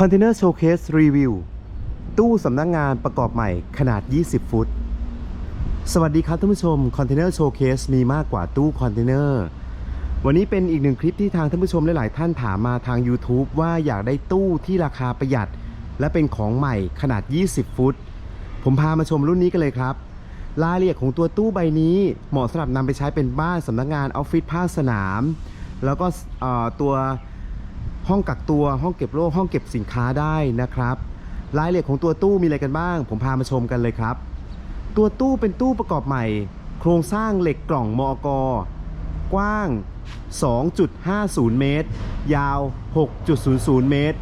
Container Showcase Review ตู้สำนักงงานประกอบใหม่ขนาด 20 ฟุต สวัสดีครับท่านผู้ชม Container Showcase มีมากกว่าตู้คอนเทนเนอร์วันนี้เป็นอีกหนึ่งคลิปที่ทางท่านผู้ชมหลาย ๆ ท่านถามมาทาง YouTube ว่าอยากได้ตู้ที่ราคาประหยัด และเป็นของใหม่ขนาด 20 ฟุต ผมพามาชมรุ่นนี้กันเลยครับรายละเอียดของตัวตู้ใบนี้เหมาะสำหรับนำไปใช้เป็นบ้านสำนักงานออฟฟิศภาคสนาม แล้วก็ตัว ห้องกักตัวห้องเก็บโรคห้องเก็บสินค้าได้นะครับรายละเอียดของตัวตู้มีอะไรกันบ้าง ผมพามาชมกันเลยครับ ตัวตู้เป็นตู้ประกอบใหม่ โครงสร้างเหล็กกล่องมอกกว้าง 2.50 เมตร ยาว 6.00 เมตร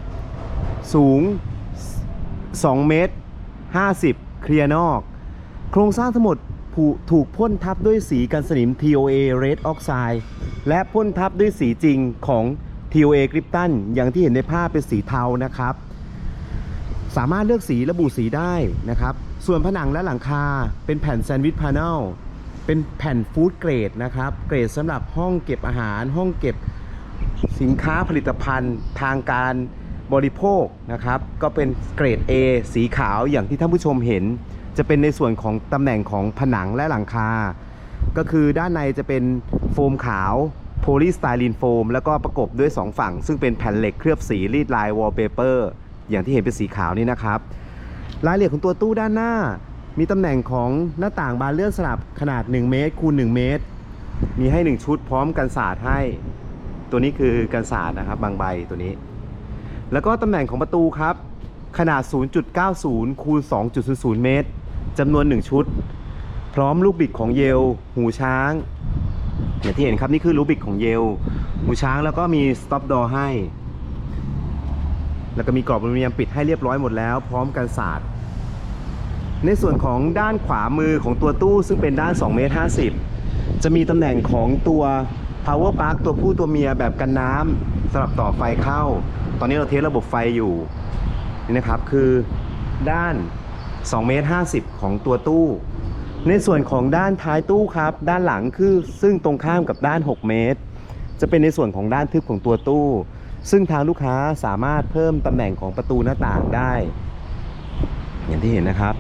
สูง 2 เมตร 50 เคลียร์นอก โครงสร้างทั้งหมดถูกพ่นทับด้วยสีกันสนิม TOA Red Oxide และพ่นทับด้วยสีจริงของ TOA g r i p t o n อย่างที่เห็นในภาพเป็นสีเทานะครับ สามารถเลือกสีระบุสีได้นะครับ ส่วนผนังและหลังคาเป็นแผ่นแซนด์วิชพา n นลเป็นแผ่นฟู้ดเกรดนะครับ เกรดสำหรับห้องเก็บอาหาร ห้องเก็บสินค้าผลิตภัณฑ์ทางการบริโภคนะครับ ก็เป็นเกรด A สีขาวอย่างที่ท่านผู้ชมเห็น จะเป็นในส่วนของตำแหน่งของผนังและหลังคา ก็คือด้านในจะเป็นโฟมขาว โพลีสไตรีนโฟมแล้วก็ประกบด้วย 2 ฝั่ง ซึ่งเป็นแผ่นเหล็กเคลือบสีรีดลายวอลเปเปอร์อย่างที่เห็นเป็นสีขาวนี่นะครับ รายละเอียดของตัวตู้ด้านหน้า มีตำแหน่งของหน้าต่างบานเลื่อนสลับขนาด 1 เมตรคูณ1เมตร มีให้ 1 ชุดพร้อมกันศาสตร์ให้ ตัวนี้คือกันศาสตร์นะครับบางใบตัวนี้ แล้วก็ตำแหน่งของประตูครับ ขนาด 0.90คูณ2.00 เมตรจำนวน 1 ชุด พร้อมลูกบิดของเยล หูช้าง อย่างที่เห็นครับนี่คือลูบิดของเยลหูช้างแล้วก็มี stop door ให้ แล้วก็มีกรอบอลูมิเนียมปิดให้เรียบร้อยหมดแล้ว พร้อมกันศาสตร์ในส่วนของด้านขวามือของตัวตู้ซึ่งเป็นด้าน2เมตร50 จะมีตำแหน่งของตัว power plug ตัวผู้ตัวเมียแบบกันน้ำสำหรับต่อไฟเข้า ตอนนี้เราเทสระบบไฟอยู่นี่นะครับคือด้าน2เมตร50 ของตัวตู้ ในส่วนของด้านท้ายตู้ครับ ด้านหลังคือซึ่งตรงข้ามกับด้าน 6 เมตร จะเป็นในส่วนของด้านทึบของตัวตู้ ซึ่งทางลูกค้าสามารถเพิ่มตำแหน่งของประตูหน้าต่างได้ อย่างที่เห็นนะครับ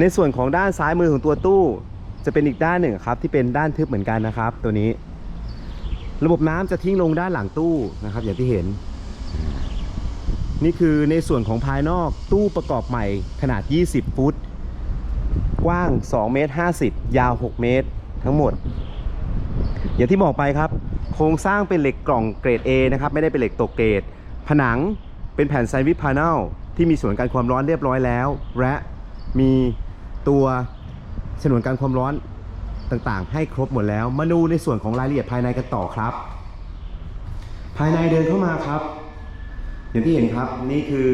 ในส่วนของด้านซ้ายมือของตัวตู้ จะเป็นอีกด้านหนึ่งครับที่เป็นด้านทึบเหมือนกันนะครับ ตัวนี้ ระบบน้ำจะทิ้งลงด้านหลังตู้นะครับ อย่างที่เห็น นี่คือในส่วนของภายนอกตู้ประกอบใหม่ขนาด 20 ฟุต กว้าง2เมตร50 ยาว 6 เมตรทั้งหมด อย่างที่บอกไปครับ โครงสร้างเป็นเหล็กกล่องเกรด A นะครับ ไม่ได้เป็นเหล็กตกเกรด ผนังเป็นแผ่นแซร์วิพา n นลที่มีส่วนกันความร้อนเรียบร้อยแล้ว และมีตัวฉนวนกันความร้อนต่างๆ ให้ครบหมดแล้ว มาดูในส่วนของรายละเอียดภายในกันต่อครับ ภายในเดินเข้ามาครับ อย่างที่เห็นครับนี่คือ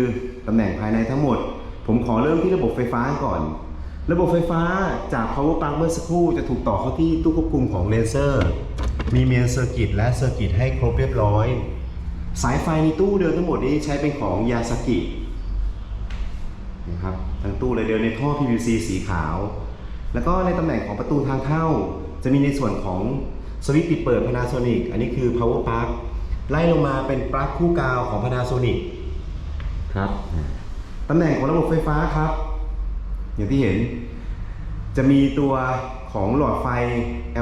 ตำแหน่งภายในทั้งหมด ผมขอเริ่มที่ระบบไฟฟ้าก่อน ระบบไฟฟ้าจาก power plug เมื่อสักครู่จะถูกต่อเข้าที่ตู้ควบคุมของเลเซอร์ มีเมนเซอร์กิตและเซอร์กิตให้ครบเรียบร้อย สายไฟในตู้เดินทั้งหมดนี้ใช้เป็นของยาสกินะครับทั้งตู้เลยเดินในท่อ PVC สีขาว แล้วก็ในตำแหน่งของประตูทางเข้า จะมีในส่วนของสวิตช์ปิดเปิด Panasonic อันนี้คือ power plug ไล่ลงมาเป็นปลั๊กคู่กาวของ Panasonic ครับตำแหน่งของระบบไฟฟ้าครับ อย่างที่เห็น จะมีตัวของหลอดไฟ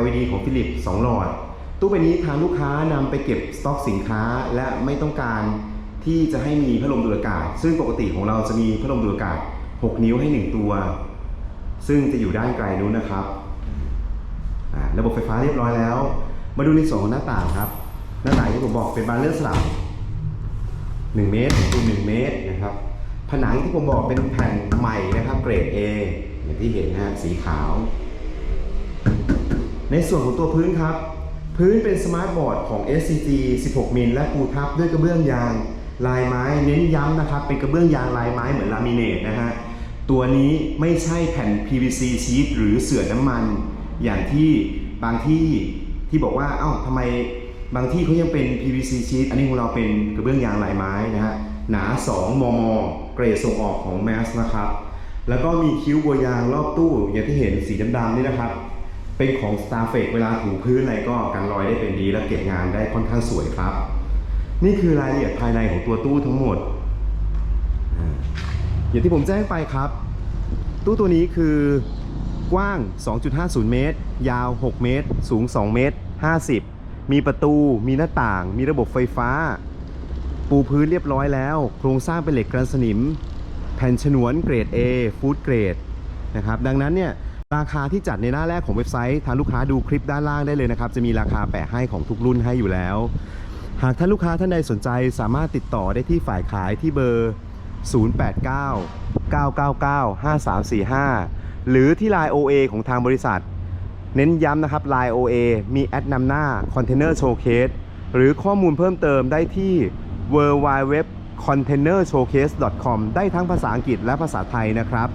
LED ของฟิลิป2หลอด ตู้ใบนี้ทางลูกค้านำไปเก็บสต็อกสินค้า และไม่ต้องการที่จะให้มีพัดลมดูดอากาศ ซึ่งปกติของเราจะมีพัดลมดูดอากาศ 6 นิ้วให้ 1 ตัว ซึ่งจะอยู่ด้านไกลนู้นนะครับ ระบบไฟฟ้าเรียบร้อยแล้ว มาดูในส่วนของหน้าต่างครับ หน้าต่างที่ผมบอกเป็นบานเลื่อนสลับ1เมตรคูณ1เมตรนะครับ ผนังที่ผมบอกเป็นแผ่นใหม่นะครับเกรด A อย่างที่เห็นนะฮะสีขาว ในส่วนของตัวพื้นครับ พื้นเป็นสมาร์ทบอร์ดของ SCG 16 มิลและปูทับด้วยกระเบื้องยางลายไม้เน้นย้ำนะครับ เป็นกระเบื้องยางลายไม้เหมือนลามิเนตนะฮะตัวนี้ไม่ใช่แผ่น PVC ชีทหรือเสื่อน้ำมัน อย่างที่บางที่ที่บอกว่า เอ้าทำไมบางที่เขายังเป็น PVC ชีทอันนี้ของเราเป็นกระเบื้องยางลายไม้นะฮะ หนา 2 มม เกรดส่งออกของแมสนะครับ แล้วก็มีคิ้วบัวยางรอบตู้อย่างที่เห็นสีดำๆนี่นะครับ เป็นของ s t a r f a k เวลาถูพื้นอะไรก็กันรอยได้เป็นดี และเก็บงานได้ค่อนข้างสวยครับ นี่คือรายละเอียดภายในของตัวตู้ทั้งหมดอ่าอย่างที่ผมแจ้งไปครับ ตู้ตัวนี้คือกว้าง 2.50 เมตร ยาว 6 เมตร สูง 2 เมตร 50 มีประตู มีหน้าต่าง มีระบบไฟฟ้า ปูพื้นเรียบร้อยแล้ว โครงสร้างเป็นเหล็กกระสนิม แผ่นฉนวนเกรด A ฟู้ดเกรดนะครับดังนั้นเนี่ยราคาที่จัดในหน้าแรกของเว็บไซต์ทางลูกค้าดูคลิปด้านล่างได้เลยนะครับจะมีราคาแปะให้ของทุกรุ่นให้อยู่แล้ว หากท่านลูกค้าท่านใดสนใจสามารถติดต่อได้ที่ฝ่ายขายที่เบอร์ 089 999 5345 หรือที่ Line OA ของทางบริษัท เน้นย้ำนะครับ Line OA มีแอดนำหน้า Container Showcase หรือข้อมูลเพิ่มเติมได้ที่ w w w containershowcase.com ได้ทั้งภาษาอังกฤษและภาษาไทยนะครับ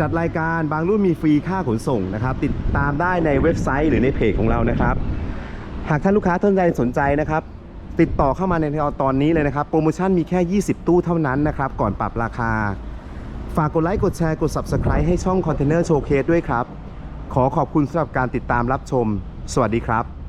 จัดรายการบางรุ่นมีฟรีค่าขนส่งนะครับ ติดตามได้ในเว็บไซต์หรือในเพจของเรานะครับ หากท่านลูกค้าท่านใดสนใจนะครับ ติดต่อเข้ามาในตอนนี้เลยนะครับ โปรโมชั่นมีแค่ 20 ตู้เท่านั้นนะครับ ก่อนปรับราคา ฝากกดไลค์กดแชร์กด Subscribe ให้ช่อง Container Showcase ด้วยครับ ขอขอบคุณสำหรับการติดตามรับชม สวัสดีครับ